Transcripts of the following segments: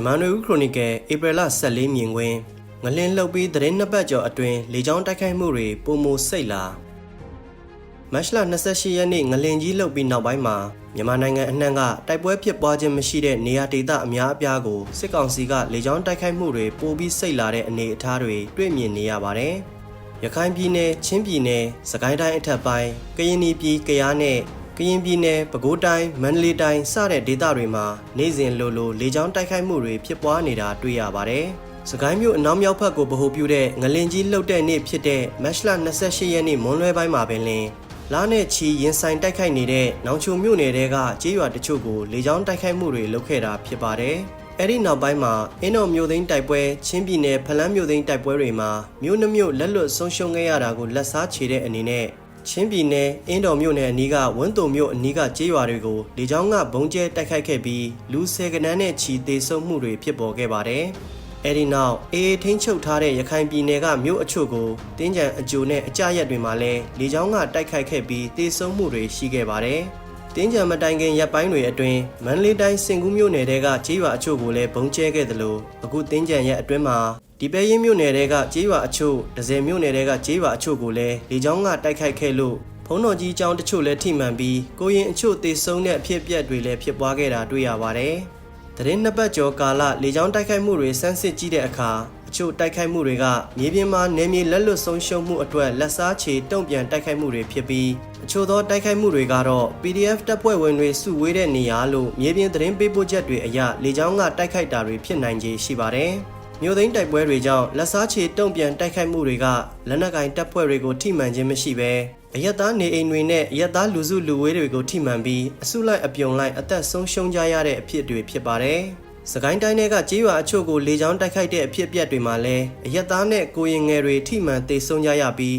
မြန်မာနွေဦးခရိုနီကယ်ဧပြီလ14မြင်ကွင်းငလင်းလှုပ်ပြီးသတင်းနှစ်ပတ်ကျော်အတွင်းလေကြောင်းတိုက်ခိုက်မှုတွေပုံမစိတ်လာမတ်လ28ရက်နေ့ငလင်ကြီးလှုပ်ပြီးနောက်ပိုင်းမှာမြန်မာနိုင်ငံအနှံ့ကတိုက်ပွဲဖြစ်ပွားခြင်းမရှိတဲ့နေရာဒေသအများအပြားကိုစစ်ကောင်စီကလေကြောင်းတိုက်ခိုက်မှုတွေပိုပြီးစိတ်လာတဲ့အနေအထားတွေတွေ့မြင်နေရပါတယ်။ရခိုင်ပြည်နယ်ချင်းပြည်နယ်စကိုင်းတိုင်းအထက်ပိုင်းကရင်ပြည်ကယားနဲ့ ကရင်ပြည်နယ်ပဲခူးတိုင်းမန္တလေးတိုင်းစတဲ့ဒေသတွေမှာနေ့စဉ်လိုလိုလေကြောင်းတိုက်ခိုက်မှုတွေဖြစ်ပွားနေတာတွေ့ရပါတယ်။စကိုင်းမြို့အနောက်မြောက်ဘက်ကိုဗဟိုပြုတဲ့ငလင်ကြီးလှုပ်တဲ့နေ့ဖြစ်တဲ့မတ်လ28ရက်နေ့မွန်းလွဲပိုင်းမှာပင်လင်လာနဲ့ချီရင်ဆိုင်တိုက်ခိုက်နေတဲ့နောင်ချုံမြို့နယ်တဲကကြေးရွာတချို့ကိုလေကြောင်းတိုက်ခိုက်မှုတွေလုပ်ခဲ့တာဖြစ်ပါတယ်။အဲ့ဒီနောက်ပိုင်းမှာအင်းတော်မြို့သိမ်းတိုက်ပွဲချင်းပြည်နယ်ဖလန်းမြို့သိမ်းတိုက်ပွဲတွေမှာမြို့နှမြို့လက်လွတ်ဆုံးရှုံးခဲ့ရတာကိုလက်စားချေတဲ့အနေနဲ့ ချင်းပြည်နယ်အင်းတော်မြို့နယ်အနီးကဝန်းတုံမြို့အနီးကကြေးရွာတွေကိုလေကြောင်းကဘုံကျဲတိုက်ခိုက်ခဲ့ပြီးလူဆယ်ကနန်းနဲ့ချီသေးဆုံးမှုတွေဖြစ်ပေါ်ခဲ့ပါတယ်။အဲဒီနောက်အေးထိန်းချုပ်ထားတဲ့ရခိုင်ပြည်နယ်ကမြို့အချို့ကိုတင်းကြံအကျိုနဲ့အကြရက်တွေမှာလည်းလေကြောင်းကတိုက်ခိုက်ခဲ့ပြီးတေဆုံးမှုတွေရှိခဲ့ပါတယ်။တင်းကြံမတိုင်ခင်ရပ်ပိုင်းတွေအတွင်းမန္တလေးတိုင်းစင်ကူးမြို့နယ်တဲကကြေးရွာအချို့ကိုလည်းဘုံကျဲခဲ့သလိုအခုတင်းကြံရက်အတွင်းမှာ ဒီပဲရင်မြို့နယ်တဲကကြေးရွာအချို့ဒဇယ်မြို့နယ်တဲကကြေးရွာအချို့ကိုလည်းလေကြောင်းကတိုက်ခိုက်ခဲ့လို့ဖုံးတော်ကြီးကျောင်းတချို့လည်းထိမှန်ပြီးကိုရင်အချို့သေဆုံးတဲ့အဖြစ်အပျက်တွေလည်းဖြစ်ပွားခဲ့တာတွေ့ရပါတယ်။သတင်းနှစ်ပတ်ကျော်ကာလလေကြောင်းတိုက်ခိုက်မှုတွေဆန်းစစ်ကြည့်တဲ့အခါအချို့တိုက်ခိုက်မှုတွေကမြေပြင်မှာနေမြေလက်လွတ်ဆုံးရှုံးမှုအတွက်လက်စားချေတုံ့ပြန်တိုက်ခိုက်မှုတွေဖြစ်ပြီးအချို့သောတိုက်ခိုက်မှုတွေကတော့ PDF တပ်ဖွဲ့ဝင်တွေစုဝေးတဲ့နေရာလို့မြေပြင်သတင်းပေးပို့ချက်တွေအရလေကြောင်းကတိုက်ခိုက်တာတွေဖြစ်နိုင်ခြေရှိပါတယ်။ မြို့သိမ်းတိုက်ပွဲတွေကြောင့်လက်စားချေတုံ့ပြန်တိုက်ခိုက်မှုတွေကလက်နက်ကင်တပ်ဖွဲ့တွေကိုထိမှန်ခြင်းမရှိဘဲအရက်သားနေအိမ်တွေနဲ့အရက်သားလူစုလူဝေးတွေကိုထိမှန်ပြီးအစုလိုက်အပြုံလိုက်အသက်ဆုံးရှုံးကြရတဲ့အဖြစ်တွေဖြစ်ပါတယ်။စကိုင်းတိုင်းတွေကကြေးရွာအချို့ကိုလေကြောင်းတိုက်ခိုက်တဲ့အဖြစ်အပျက်တွေမှာလည်းအရက်သားနဲ့ကိုရင်ငယ်တွေထိမှန်သေဆုံးကြရပြီး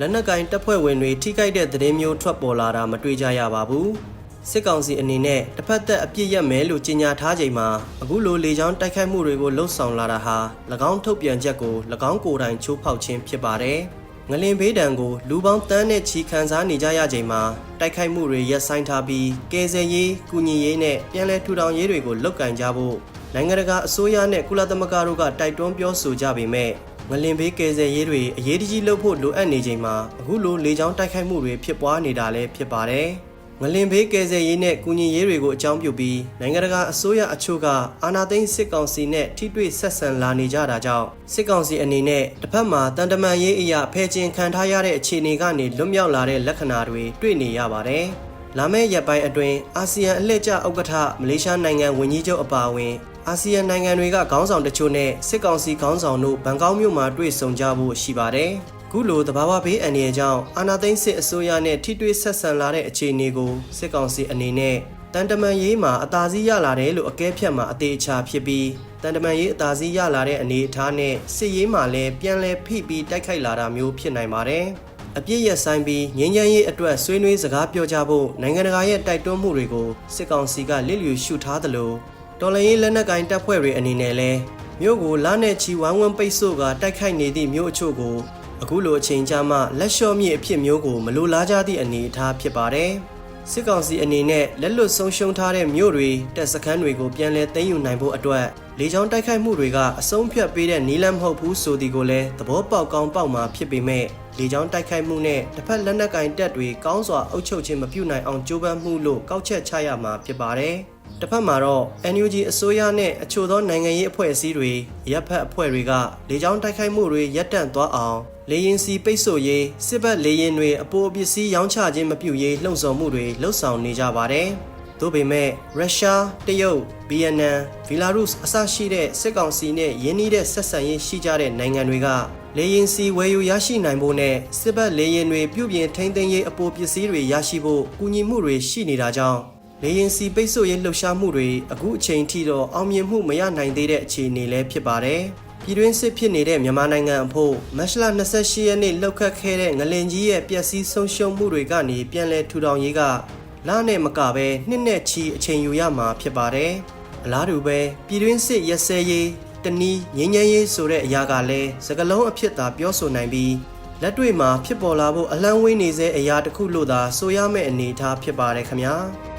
လက်နက်ကင်တပ်ဖွဲ့ဝင်တွေထိခိုက်တဲ့သတင်းမျိုးထွက်ပေါ်လာတာမတွေ့ကြရပါဘူး။ စစ်ကောင်စီအနေနဲ့တစ်ဖက်သက်အပြစ်ရက်မယ်လို့ကြေညာထားချိန်မှာအခုလိုလေကြောင်းတိုက်ခိုက်မှုတွေကိုလှုံ့ဆော်လာတာဟာ၎င်းထုတ်ပြန်ချက်ကို၎င်းကိုယ်တိုင်ချိုးဖောက်ခြင်းဖြစ်ပါတယ်။ငလင်ဘေးဒဏ်ကိုလူပေါင်းတန်းနဲ့ချီခံစားနေကြရချိန်မှာတိုက်ခိုက်မှုတွေရပ်ဆိုင်းထားပြီးကယ်ဆယ်ရေး၊ကုညီရေးနဲ့ပြန်လည်ထူထောင်ရေးတွေကိုလုပ်ကင်ကြဖို့နိုင်ငံတကာအစိုးရနဲ့ကုလသမဂ္ဂတို့ကတိုက်တွန်းပြောဆိုကြပေမဲ့ငလင်ဘေးကယ်ဆယ်ရေးတွေအရေးတကြီးလုပ်ဖို့လိုအပ်နေချိန်မှာအခုလိုလေကြောင်းတိုက်ခိုက်မှုတွေဖြစ်ပွားနေတာလည်းဖြစ်ပါတယ်။ ငလင်ဘေးကယ်ဆယ်ရေးနဲ့ကုညီရေးတွေကိုအကြောင်းပြုပြီးနိုင်ငံတကာအစိုးရအချို့ကအာဏာသိမ်းစစ်ကောင်စီနဲ့ထိတွေ့ဆက်ဆံလာနေကြတာကြောင့်စစ်ကောင်စီအနေနဲ့တစ်ဖက်မှာတန်တမန်ရေးအရာဖယ်ကျင်ခံထားရတဲ့အခြေအနေကနေလွတ်မြောက်လာတဲ့လက္ခဏာတွေတွေ့နေရပါတယ်။လာမယ့်ရက်ပိုင်းအတွင်းအာဆီယံအလှည့်ကျဥက္ကဋ္ဌမလေးရှားနိုင်ငံဝန်ကြီးချုပ်အပါအဝင်အာဆီယံနိုင်ငံတွေကခေါင်းဆောင်တချို့နဲ့စစ်ကောင်စီခေါင်းဆောင်တို့ဘန်ကောက်မြို့မှာတွေ့ဆုံကြဖို့ရှိပါတယ်။ ခုလိုတဘာဝဘေးအန္တရာယ်ကြောင့်အာဏာသိမ်းစစ်အစိုးရနဲ့ထိတွေ့ဆက်ဆံလာတဲ့အခြေအနေကိုစစ်ကောင်စီအနေနဲ့တန်တမန်ရေးမှာအသာစီးရလာတယ်လို့အကဲဖြတ်မှာအသေးအချာဖြစ်ပြီးတန်တမန်ရေးအသာစီးရလာတဲ့အနေအထားနဲ့စစ်ရေးမှာလည်းပြန်လည်ဖိပြီးတိုက်ခိုက်လာတာမျိုးဖြစ်နိုင်ပါတယ်။အပြည့်ရဆိုင်ပြီးငင်းချမ်းရေးအတွက်ဆွေးနွေးစကားပြောကြဖို့နိုင်ငံတကာရဲ့တိုက်တွန်းမှုတွေကိုစစ်ကောင်စီကလစ်လျူရှုထားသလိုတော်လရင်လက်နက်ကင်တပ်ဖွဲ့တွေအနေနဲ့လဲမြို့ကိုလာနဲ့ချီဝမ်းဝမ်းပိတ်ဆို့ကတိုက်ခိုက်နေသည့်မြို့အချို့ကို အခုလိုအချိန်ကြာမှလက်လျှော့မြစ်အဖြစ်မျိုးကိုမလိုလားကြသည့်အနေအထားဖြစ်ပါတယ်။စစ်ကောင်စီအနေနဲ့လက်လွတ်ဆုံးရှုံးထားတဲ့မြို့တွေတပ်စခန်းတွေကိုပြန်လည်သိမ်းယူနိုင်ဖို့အတွက်လေကြောင်းတိုက်ခိုက်မှုတွေကအဆုံးဖြတ်ပေးတဲ့နီလန်းမဟုတ်ဘူးဆိုသည်ကိုလည်းသဘောပေါက်ကောင်းပေါက်မှာဖြစ်ပေမဲ့လေကြောင်းတိုက်ခိုက်မှုနဲ့တစ်ဖက်လက်နက်ကင်တပ်တွေကောင်းစွာအုပ်ချုပ်ခြင်းမပြုနိုင်အောင်ကြိုးပမ်းမှုလို့ကောက်ချက်ချရမှာဖြစ်ပါတယ်။တစ်ဖက်မှာတော့ NUG အစိုးရနဲ့အချို့သောနိုင်ငံရေးအဖွဲ့အစည်းတွေရပ်ဖက်အဖွဲ့တွေကလေကြောင်းတိုက်ခိုက်မှုတွေရပ်တန့်သွားအောင် လေရင်စီပိတ်ဆို့ရေးစစ်ဘက်လေရင်တွေအပိုအပစ္စည်းရောင်းချခြင်းမပြုရေးလှုံ့ဆော်မှုတွေလှုပ်ဆောင်နေကြပါတယ်။သို့ပေမဲ့ရုရှားတရုတ်ဗီယက်နမ်ဗီလာရုစ်အစရှိတဲ့စစ်ကောင်စီနဲ့ယင်းနှီးတဲ့ဆက်ဆံရေးရှိကြတဲ့နိုင်ငံတွေကလေရင်စီဝယ်ယူရရှိနိုင်ဖို့နဲ့စစ်ဘက်လေရင်တွေပြုပြင်ထိန်းသိမ်းရေးအပိုပစ္စည်းတွေရရှိဖို့ကူညီမှုတွေရှိနေတာကြောင့်လေရင်စီပိတ်ဆို့ရေးလှုပ်ရှားမှုတွေအခုအချိန်ထိတော့အောင်မြင်မှုမရနိုင်သေးတဲ့အခြေအနေလည်းဖြစ်ပါတယ်။ ပြည်တွင်းစစ်ဖြစ်နေတဲ့မြန်မာနိုင်ငံအဖို့မတ်လ28ရက်နေ့လှုပ်ခတ်ခဲ့တဲ့ငလင်ကြီးရဲ့ပျက်စီးဆုံးရှုံးမှုတွေကနေပြန်လည်ထူထောင်ရေးကလနဲ့မကပဲနှစ်နဲ့ချီအချိန်ယူရမှာဖြစ်ပါတယ်။အလားတူပဲပြည်တွင်းစစ်ရက်စဲရေးတနည်းငင်းငယ်ရေးဆိုတဲ့အရာကလည်းစကလုံးအဖြစ်သာပြောဆိုနိုင်ပြီးလက်တွေ့မှာဖြစ်ပေါ်လာဖို့အလန့်ဝေးနေစေအရာတစ်ခုလို့သာဆိုရမယ့်အနေအထားဖြစ်ပါတယ်ခင်ဗျာ။